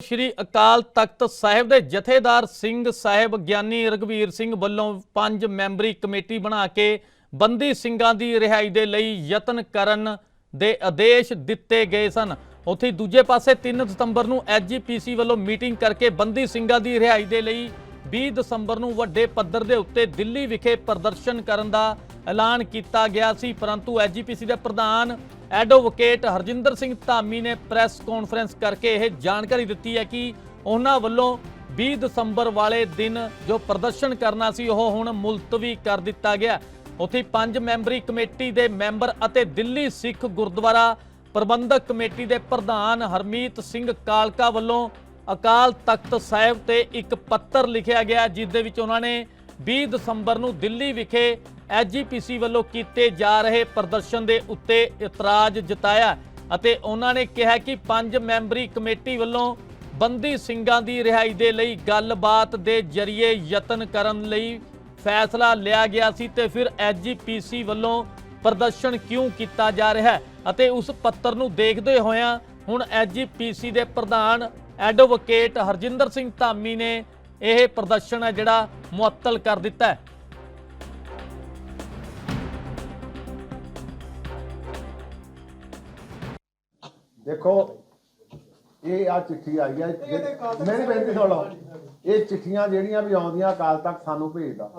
ਸ਼੍ਰੀ ਅਕਾਲ ਤਖਤ ਸਾਹਿਬ ਦੇ ਜਥੇਦਾਰ ਸਿੰਘ ਸਾਹਿਬ ਗਿਆਨੀ ਰਗਵੀਰ ਸਿੰਘ ਵੱਲੋਂ ਪੰਜ ਮੈਂਬਰੀ ਕਮੇਟੀ ਬਣਾ ਕੇ ਬੰਦੀ ਸਿੰਘਾਂ ਦੀ ਰਿਹਾਈ ਦੇ ਲਈ ਯਤਨ ਕਰਨ ਦੇ ਆਦੇਸ਼ ਦਿੱਤੇ ਗਏ ਸਨ। ਉੱਥੇ ਦੂਜੇ ਪਾਸੇ 3 ਦਸੰਬਰ ਨੂੰ ਐਸਜੀਪੀਸੀ ਵੱਲੋਂ ਮੀਟਿੰਗ ਕਰਕੇ ਬੰਦੀ ਸਿੰਘਾਂ ਦੀ ਰਿਹਾਈ ਦੇ ਲਈ 20 ਦਸੰਬਰ ਨੂੰ ਵੱਡੇ ਪੱਧਰ ਦੇ ਉੱਤੇ ਦਿੱਲੀ ਵਿਖੇ ਪ੍ਰਦਰਸ਼ਨ ਕਰਨ ਦਾ ਐਲਾਨ ਕੀਤਾ ਗਿਆ ਸੀ, ਪਰੰਤੂ ਐਸਜੀਪੀਸੀ ਦੇ ਪ੍ਰਧਾਨ ਐਡਵੋਕੇਟ ਹਰਜਿੰਦਰ ਸਿੰਘ ਧਾਮੀ ਨੇ ਪ੍ਰੈਸ ਕਾਨਫਰੰਸ ਕਰਕੇ ਇਹ ਜਾਣਕਾਰੀ ਦਿੱਤੀ ਹੈ ਕਿ ਉਹਨਾਂ ਵੱਲੋਂ 20 ਦਸੰਬਰ ਵਾਲੇ ਦਿਨ ਜੋ ਪ੍ਰਦਰਸ਼ਨ ਕਰਨਾ ਸੀ, ਉਹ ਹੁਣ ਮੁਲਤਵੀ ਕਰ ਦਿੱਤਾ ਗਿਆ। ਉੱਥੇ ਪੰਜ ਮੈਂਬਰੀ ਕਮੇਟੀ ਦੇ ਮੈਂਬਰ ਅਤੇ ਦਿੱਲੀ ਸਿੱਖ ਗੁਰਦੁਆਰਾ ਪ੍ਰਬੰਧਕ ਕਮੇਟੀ ਦੇ ਪ੍ਰਧਾਨ ਹਰਮੀਤ ਸਿੰਘ ਕਾਲਕਾ ਵੱਲੋਂ ਅਕਾਲ ਤਖਤ ਸਾਹਿਬ ਤੇ ਇੱਕ ਪੱਤਰ ਲਿਖਿਆ ਗਿਆ, ਜਿਸ ਦੇ ਵਿੱਚ ਉਹਨਾਂ ਨੇ 20 ਦਸੰਬਰ ਨੂੰ ਦਿੱਲੀ ਵਿਖੇ ਐਸਜੀਪੀਸੀ ਵੱਲੋਂ ਕੀਤੇ ਜਾ ਰਹੇ ਪ੍ਰਦਰਸ਼ਨ ਦੇ ਉੱਤੇ ਇਤਰਾਜ਼ ਜਤਾਇਆ ਅਤੇ ਉਹਨਾਂ ਨੇ ਕਿਹਾ ਕਿ ਪੰਜ ਮੈਂਬਰੀ ਕਮੇਟੀ ਵੱਲੋਂ ਬੰਦੀ ਸਿੰਘਾਂ ਦੀ ਰਿਹਾਈ ਦੇ ਲਈ ਗੱਲਬਾਤ ਦੇ ਜ਼ਰੀਏ ਯਤਨ ਕਰਨ ਲਈ ਫੈਸਲਾ ਲਿਆ ਗਿਆ ਸੀ ਤੇ ਫਿਰ ਐਸਜੀਪੀਸੀ ਵੱਲੋਂ ਪ੍ਰਦਰਸ਼ਨ ਕਿਉਂ ਕੀਤਾ ਜਾ ਰਿਹਾ ਹੈ ਅਤੇ ਉਸ ਪੱਤਰ ਨੂੰ ਦੇਖਦੇ ਹੋਇਆਂ ਹੁਣ ਐਸਜੀਪੀਸੀ ਦੇ ਪ੍ਰਧਾਨ ਐਡਵੋਕੇਟ ਹਰਜਿੰਦਰ ਸਿੰਘ ਧਾਮੀ ਨੇ ਇਹ ਪ੍ਰਦਰਸ਼ਨ ਹੈ ਜਿਹੜਾ ਮੁਅੱਤਲ ਕਰ ਦਿੱਤਾ ਹੈ। ਦੇਖੋ ਇਹ ਆ ਚਿੱਠੀ ਆਈ ਹੈ ਮੇਰੀ ਬੇਨਤੀ ਸੁਣ ਲਓ ਇਹ ਚਿੱਠੀਆਂ ਜਿਹੜੀਆਂ ਵੀ ਆਉਂਦੀਆਂ ਅਕਾਲ ਤੱਕ ਸਾਨੂੰ ਭੇਜਦਾ।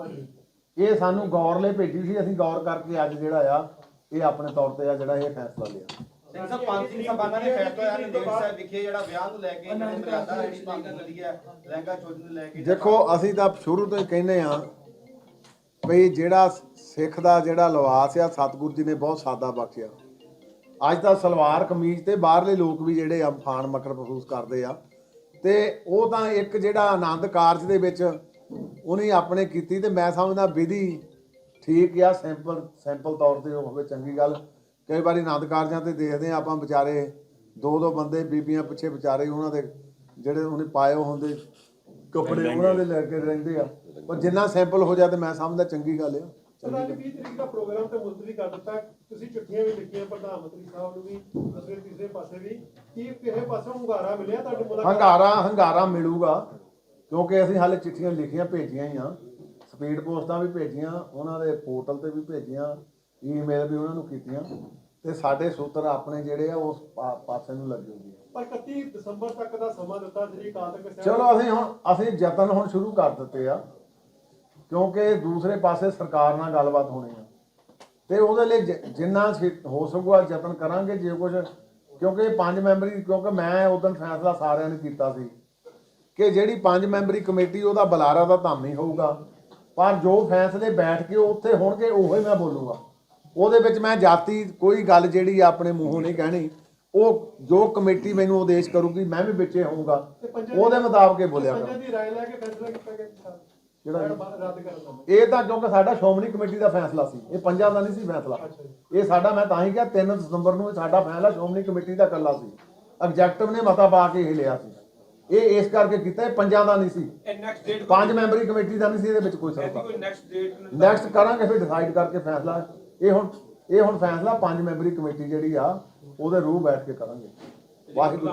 ਇਹ ਸਾਨੂੰ ਗੌਰ ਲਈ ਭੇਜੀ ਸੀ ਅਸੀਂ ਗੌਰ ਕਰਕੇ ਅੱਜ ਜਿਹੜਾ ਆ ਇਹ ਆਪਣੇ ਤੌਰ ਤੇ ਆ ਜਿਹੜਾ ਇਹ ਫੈਸਲਾ ਲਿਆ। ਸਿੰਘ ਸਾਹਿਬ ਪੰਜ ਸਿੰਘ ਸਭਾਵਾਂ ਨੇ ਫੈਸਲਾ ਹੋਇਆ ਨੰਦੇੜ ਸਾਹਿਬ ਵਿਖੇ ਜਿਹੜਾ ਵਿਆਹ ਨੂੰ ਲੈ ਕੇ ਜਿਹੜੀ ਮਰਿਆਦਾ ਜਿਹੜੀ ਭੰਗ ਹੁੰਦੀ ਹੈ ਲਹਿੰਗਾ ਚੋਲੀ ਨੂੰ ਲੈ ਕੇ ਦੇਖੋ ਅਸੀਂ ਤਾਂ ਸ਼ੁਰੂ ਤੋਂ ਹੀ ਕਹਿੰਦੇ ਆ ਵੀ ਜਿਹੜਾ ਸਿੱਖ ਦਾ ਜਿਹੜਾ ਲਿਬਾਸ ਆ ਸਤਿਗੁਰੂ ਜੀ ਨੇ ਬਹੁਤ ਸਾਦਾ ਬਖਸ਼ਿਆ। ਅੱਜ ਤਾਂ ਸਲਵਾਰ ਕਮੀਜ਼ ਤੇ ਬਾਹਰਲੇ ਲੋਕ ਵੀ ਜਿਹੜੇ ਆ ਫਾਨ ਮਕਰ ਮਹਿਸੂਸ ਕਰਦੇ ਆ। ਤੇ ਉਹ ਤਾਂ ਇੱਕ ਜਿਹੜਾ ਆਨੰਦ ਕਾਰਜ ਦੇ ਵਿੱਚ ਉਹਨੇ ਆਪਣੇ ਕੀਤੀ ਤੇ ਮੈਂ ਸਮਝਦਾ ਵਿਧੀ ਠੀਕ ਆ ਸਿੰਪਲ ਸਿੰਪਲ ਤੌਰ ਤੇ ਉਹ ਹੋਵੇ ਚੰਗੀ ਗੱਲ। ਕਈ ਵਾਰੀ ਆਨੰਦ ਕਾਰਜਾਂ ਤੇ ਦੇਖਦੇ ਆ ਆਪਾਂ ਵਿਚਾਰੇ ਦੋ ਦੋ ਬੰਦੇ ਬੀਬੀਆਂ ਪਿੱਛੇ ਵਿਚਾਰੇ ਉਹਨਾਂ ਦੇ ਜਿਹੜੇ ਉਹਨੇ ਪਾਏ ਹੁੰਦੇ ਕੱਪੜੇ ਉਹਨਾਂ ਦੇ ਲੈ ਕੇ ਰਹਿੰਦੇ ਆ। ਪਰ ਜਿੰਨਾ ਸਿੰਪਲ ਹੋ ਜਾ ਤੇ ਮੈਂ ਸਮਝਦਾ ਚੰਗੀ ਗੱਲ ਆ। ਸਰਦਾਰ ਜੀ 20 ਤਰੀਕ ਦਾ ਪ੍ਰੋਗਰਾਮ ਤੇ ਮੁਲਤਵੀ ਕਰ ਦਿੱਤਾ। ਤੁਸੀਂ ਚਿੱਠੀਆਂ ਵੀ ਲਿਖੀਆਂ ਪ੍ਰਧਾਨ ਮੰਤਰੀ ਸਾਹਿਬ ਨੂੰ ਵੀ ਦੂਸਰੇ ਤੀਸਰੇ ਪਾਸੇ ਵੀ। ਕੀ ਕਿਸੇ ਪਾਸੋਂ ਹੁੰਗਾਰਾ ਮਿਲਿਆ ਤੁਹਾਡੇ ਮੁਲਾਕਾਤ? ਹੰਗਾਰਾ ਹੰਗਾਰਾ ਮਿਲੂਗਾ ਕਿਉਂਕਿ ਅਸੀਂ ਹਾਲੇ ਚਿੱਠੀਆਂ ਲਿਖੀਆਂ ਭੇਜੀਆਂ ਹੀ ਆ। ਸਪੀਡ ਪੋਸਟਾਂ ਵੀ ਭੇਜੀਆਂ ਉਹਨਾਂ ਦੇ ਪੋਰਟਲ ਤੇ ਵੀ ਭੇਜੀਆਂ ਈਮੇਲ ਵੀ ਉਹਨਾਂ ਨੂੰ ਕੀਤੀਆਂ। ਤੇ ਸਾਡੇ ਸੂਤਰ ਆਪਣੇ ਜਿਹੜੇ ਆ ਉਸ ਪਾ- ਪਾਸੇ ਨੂੰ ਲੱਗੇ ਹੋਏ ਆ। ਪਰ 31 ਦਸੰਬਰ ਤੱਕ ਦਾ ਸਮਾਂ ਦਿੱਤਾ ਜਿਹੜੀ ਅਕਾਲ ਤਖਤ ਸਾਹਿਬ ਚਲੋ ਅਸੀਂ ਹੁਣ ਅਸੀਂ ਯਤਨ ਹੁਣ ਸ਼ੁਰੂ ਕਰ ਦਿੱਤੇ ਆ। ਕਿਉਂਕਿ ਦੂਸਰੇ ਪਾਸੇ ਸਰਕਾਰ ਨਾਲ ਗੱਲਬਾਤ ਹੋਣੀ ਆ। ਤੇ ਉਹਦੇ ਲਈ ਜਿੰਨਾ ਹੋ ਸਕੂਗਾ ਯਤਨ ਕਰਾਂਗੇ ਜੇ ਕੁਝ ਕਿਉਂਕਿ ਪੰਜ ਮੈਂਬਰੀ ਕਿਉਂਕਿ ਮੈਂ ਉਦੋਂ ਫੈਸਲਾ ਸਾਰਿਆਂ ਨੇ ਕੀਤਾ ਸੀ ਕਿ ਜਿਹੜੀ ਪੰਜ ਮੈਂਬਰੀ ਕਮੇਟੀ ਉਹਦਾ ਬੁਲਾਰਾ ਦਾ ਧਾਮੀ ਹੋਊਗਾ। ਪਰ ਜੋ ਫੈਸਲੇ ਬੈਠ ਕੇ ਉੱਥੇ ਹੋਣਗੇ ਉਹੋ ਹੀ ਮੈਂ ਬੋਲੂਗਾ। ਉਹਦੇ ਵਿੱਚ ਮੈਂ ਜਾਤੀ ਕੋਈ ਗੱਲ ਜਿਹੜੀ ਆਪਣੇ ਮੂੰਹੋਂ ਨਹੀਂ ਕਹਿਣੀ ਉਹ ਜੋ ਕਮੇਟੀ ਮੈਨੂੰ ਆਦੇਸ਼ ਕਰੂਗੀ ਮੈਂ ਵੀ ਵਿੱਚੇ ਹੋਊਗਾ। ਉਹਦੇ ਮੁਤਾਬਕ ਹੀ ਬੋਲਿਆ ਕਰਾਂ ਜਿਹੜਾ ਇਹ ਤਾਂ ਕਿਉਂਕਿ ਸਾਡਾ ਸ਼੍ਰੋਮਣੀ ਕਮੇਟੀ ਦਾ ਫੈਸਲਾ ਸੀ ਇਹ ਪੰਜਾਬ ਦਾ ਨਹੀਂ ਸੀ ਫੈਸਲਾ। ਇਹ ਸਾਡਾ ਮੈਂ ਤਾਂ ਹੀ ਕਿਹਾ 3 ਦਸੰਬਰ ਨੂੰ ਸਾਡਾ ਫੈਸਲਾ ਸ਼੍ਰੋਮਣੀ ਕਮੇਟੀ ਦਾ ਇਕੱਲਾ ਸੀ। ਐਗਜ਼ੈਕਟਿਵ ਨੇ ਮਤਾ ਪਾ ਕੇ ਇਹ ਲਿਆ ਸੀ। ਇਹ ਇਸ ਕਰਕੇ ਕੀਤਾ ਇਹ ਪੰਜਾਂ ਦਾ ਨਹੀਂ ਸੀ। ਪੰਜ ਮੈਂਬਰੀ ਕਮੇਟੀ ਦਾ ਨਹੀਂ ਸੀ ਇਹਦੇ ਵਿੱਚ ਕੋਈ ਡੇਟ ਨੈਕਸਟ ਕਰਾਂਗੇ ਫਿਰ ਡਿਸਾਈਡ ਕਰਕੇ ਫੈਸਲਾ। ਇਹ ਹੁਣ ਇਹ ਹੁਣ ਫੈਸਲਾ ਪੰਜ ਮੈਂਬਰੀ ਕਮੇਟੀ ਜਿਹੜੀ ਆ ਉਹਦੇ ਰੂਹ ਬੈਠ ਕੇ ਕਰਾਂਗੇ। ਵਾਹਿਗੁਰੂ